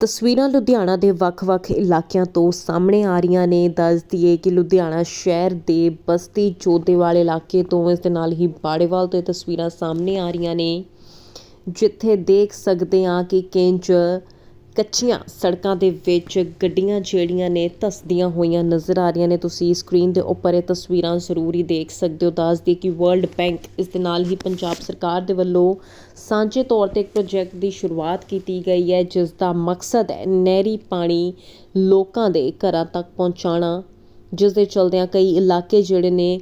ਤਸਵੀਰਾਂ ਲੁਧਿਆਣਾ ਦੇ ਵੱਖ-ਵੱਖ ਇਲਾਕਿਆਂ ਤੋਂ ਸਾਹਮਣੇ ਆ ਰਹੀਆਂ ਨੇ। ਦੱਸ ਦਈਏ ਕਿ ਲੁਧਿਆਣਾ ਸ਼ਹਿਰ ਦੇ ਬਸਤੀ ਜੋਧੇਵਾਲ ਇਲਾਕੇ ਤੋਂ ਇਸ ਦੇ ਨਾਲ ਹੀ ਬਾੜੇਵਾਲ ਤੋਂ ਇਹ ਤਸਵੀਰਾਂ ਸਾਹਮਣੇ ਆ ਰਹੀਆਂ ਨੇ। ਜਿੱਥੇ ਦੇਖ ਸਕਦੇ ਹਾਂ ਕਿ ਕਿੰਜ ਕੱਚੀਆਂ ਸੜਕਾਂ ਦੇ ਵਿੱਚ ਗੱਡੀਆਂ ਜਿਹੜੀਆਂ ਨੇ ਧੱਸਦੀਆਂ ਹੋਈਆਂ ਨਜ਼ਰ ਆ ਰਹੀਆਂ ਨੇ। ਤੁਸੀਂ ਸਕਰੀਨ ਦੇ ਉੱਪਰ ਇਹ ਤਸਵੀਰਾਂ ਜ਼ਰੂਰ ਹੀ ਦੇਖ ਸਕਦੇ ਹੋ। ਦੱਸ ਦਈਏ ਕਿ ਵਰਲਡ ਬੈਂਕ ਇਸ ਦੇ ਨਾਲ ਹੀ ਪੰਜਾਬ ਸਰਕਾਰ ਦੇ ਵੱਲੋਂ ਸਾਂਝੇ ਤੌਰ ਤੇ ਇੱਕ ਪ੍ਰੋਜੈਕਟ ਦੀ ਸ਼ੁਰੂਆਤ ਕੀਤੀ ਗਈ ਹੈ, ਜਿਸ ਦਾ ਮਕਸਦ ਹੈ ਨਹਿਰੀ ਪਾਣੀ ਲੋਕਾਂ ਦੇ ਘਰਾਂ ਤੱਕ ਪਹੁੰਚਾਉਣਾ, ਜਿਸ ਦੇ ਚਲਦਿਆਂ ਕਈ ਇਲਾਕੇ ਜਿਹੜੇ ਨੇ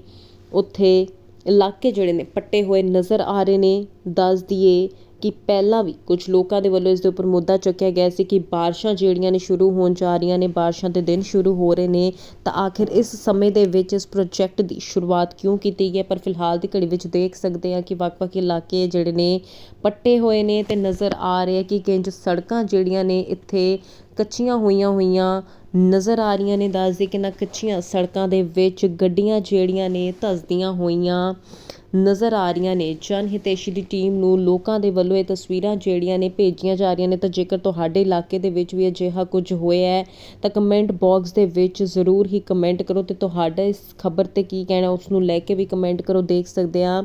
ਉੱਥੇ ਇਲਾਕੇ ਜਿਹੜੇ ਨੇ ਪੱਟੇ ਹੋਏ ਨਜ਼ਰ ਆ ਰਹੇ ਨੇ। ਦੱਸ ਦਈਏ ਕਿ ਪਹਿਲਾਂ ਵੀ ਕੁਝ ਲੋਕਾਂ ਦੇ ਵੱਲੋਂ ਇਸ ਦੇ ਉੱਪਰ ਮੁੱਦਾ ਚੁੱਕਿਆ ਗਿਆ ਸੀ ਕਿ ਬਾਰਿਸ਼ਾਂ ਜਿਹੜੀਆਂ ਨੇ ਸ਼ੁਰੂ ਹੋਣ ਜਾ ਰਹੀਆਂ ਨੇ, ਬਾਰਿਸ਼ਾਂ ਦੇ ਦਿਨ ਸ਼ੁਰੂ ਹੋ ਰਹੇ ਨੇ, ਤਾਂ ਆਖਿਰ ਇਸ ਸਮੇਂ ਦੇ ਵਿੱਚ ਇਸ ਪ੍ਰੋਜੈਕਟ ਦੀ ਸ਼ੁਰੂਆਤ ਕਿਉਂ ਕੀਤੀ ਗਈ ਹੈ? ਪਰ ਫਿਲਹਾਲ ਦੀ ਘੜੀ ਵਿੱਚ ਦੇਖ ਸਕਦੇ ਹਾਂ ਕਿ ਵੱਖ-ਵੱਖ ਇਲਾਕੇ ਜਿਹੜੇ ਨੇ ਪੱਟੇ ਹੋਏ ਨੇ ਤੇ ਨਜ਼ਰ ਆ ਰਿਹਾ ਕਿ ਕਿੰਜ ਸੜਕਾਂ ਜਿਹੜੀਆਂ ਨੇ ਇੱਥੇ ਕੱਚੀਆਂ ਹੋਈਆਂ ਹੋਈਆਂ ਨਜ਼ਰ ਆ ਰਹੀਆਂ ਨੇ। ਦੱਸਦੇ ਕਿ ਨਾ ਕੱਚੀਆਂ ਸੜਕਾਂ ਦੇ ਵਿੱਚ ਗੱਡੀਆਂ ਜਿਹੜੀਆਂ ਨੇ ਧਸਦੀਆਂ ਹੋਈਆਂ ਨਜ਼ਰ ਆ ਰਹੀਆਂ ਨੇ। ਜਨ ਹਿਤੇਸ਼ੀ ਦੀ ਟੀਮ ਨੂੰ ਲੋਕਾਂ ਦੇ ਵੱਲੋਂ ਇਹ ਤਸਵੀਰਾਂ ਜਿਹੜੀਆਂ ਨੇ ਭੇਜੀਆਂ ਜਾ ਰਹੀਆਂ ਨੇ ਤਾਂ ਜੇਕਰ ਤੁਹਾਡੇ ਇਲਾਕੇ ਦੇ ਵਿੱਚ ਵੀ ਅਜਿਹਾ ਕੁਝ ਹੋਇਆ ਹੈ, ਤਾਂ ਕਮੈਂਟ ਬਾਕਸ ਦੇ ਵਿੱਚ ਜ਼ਰੂਰ ਹੀ ਕਮੈਂਟ ਕਰੋ ਤੇ ਤੁਹਾਡਾ ਇਸ ਖਬਰ ਤੇ ਕੀ ਕਹਿਣਾ, ਉਸ ਨੂੰ ਲੈ ਕੇ ਵੀ ਕਮੈਂਟ ਕਰੋ। ਦੇਖ ਸਕਦੇ ਆ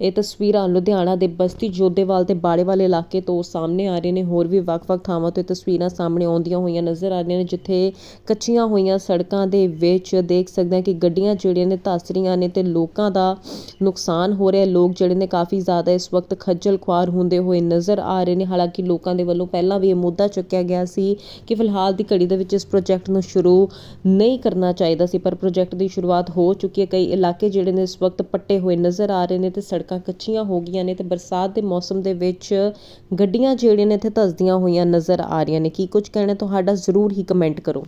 ਇਹ ਤਸਵੀਰਾਂ ਲੁਧਿਆਣਾ ਦੇ ਬਸਤੀ ਜੋਧੇਵਾਲ ਤੇ ਬਾੜੇਵਾਲ ਇਲਾਕੇ ਤੋਂ ਸਾਹਮਣੇ ਆ ਰਹੇ ਨੇ। ਹੋਰ ਵੀ ਵੱਖ-ਵੱਖ ਥਾਵਾਂ ਤੋਂ ਇਹ ਤਸਵੀਰਾਂ ਸਾਹਮਣੇ ਆਉਂਦੀਆਂ ਹੋਈਆਂ ਨਜ਼ਰ ਆ ਰਹੀਆਂ ਨੇ, ਜਿੱਥੇ ਕੱਚੀਆਂ ਹੋਈਆਂ ਸੜਕਾਂ ਦੇ ਵਿੱਚ ਦੇਖ ਸਕਦੇ ਆ ਕਿ ਗੱਡੀਆਂ ਜਿਹੜੀਆਂ ਨੇ ਧੱਸ ਰਹੀਆਂ ਨੇ ਤੇ ਲੋਕਾਂ ਦਾ ਨੁਕਸਾਨ ਹੋ ਰਿਹਾ ਲੋਕ ਜਿਹੜੇ ਨੇ ਕਾਫੀ ਜ਼ਿਆਦਾ ਇਸ ਵਕਤ ਖੱਜਲ ਖੁਆਰ ਹੁੰਦੇ ਹੋਏ ਨਜ਼ਰ ਆ ਰਹੇ ਨੇ। ਹਾਲਾਂਕਿ ਲੋਕਾਂ ਦੇ ਵੱਲੋਂ ਪਹਿਲਾਂ ਵੀ ਇਹ ਮੁੱਦਾ ਚੁੱਕਿਆ ਗਿਆ ਸੀ ਕਿ ਫਿਲਹਾਲ ਦੀ ਘੜੀ ਦੇ ਵਿੱਚ ਇਸ ਪ੍ਰੋਜੈਕਟ ਨੂੰ ਸ਼ੁਰੂ ਨਹੀਂ ਕਰਨਾ ਚਾਹੀਦਾ ਸੀ, ਪਰ ਪ੍ਰੋਜੈਕਟ ਦੀ ਸ਼ੁਰੂਆਤ ਹੋ ਚੁੱਕੀ ਹੈ। ਕਈ ਇਲਾਕੇ ਜਿਹੜੇ ਨੇ ਇਸ ਵਕਤ ਪੱਟੇ ਹੋਏ ਨਜ਼ਰ ਆ ਰਹੇ ਨੇ ਤੇ ਸੜਕਾਂ ਕੱਚੀਆਂ ਹੋ ਗਈਆਂ ਨੇ ਤੇ ਬਰਸਾਤ ਦੇ ਮੌਸਮ ਦੇ ਵਿੱਚ ਗੱਡੀਆਂ ਜਿਹੜੀਆਂ ਨੇ ਇੱਥੇ ਧੱਸਦੀਆਂ ਹੋਈਆਂ ਨਜ਼ਰ ਆ ਰਹੀਆਂ ਨੇ। ਕੀ ਕੁਝ ਕਹਿਣਾ ਤੁਹਾਡਾ ਜ਼ਰੂਰ ਹੀ ਕਮੈਂਟ ਕਰੋ।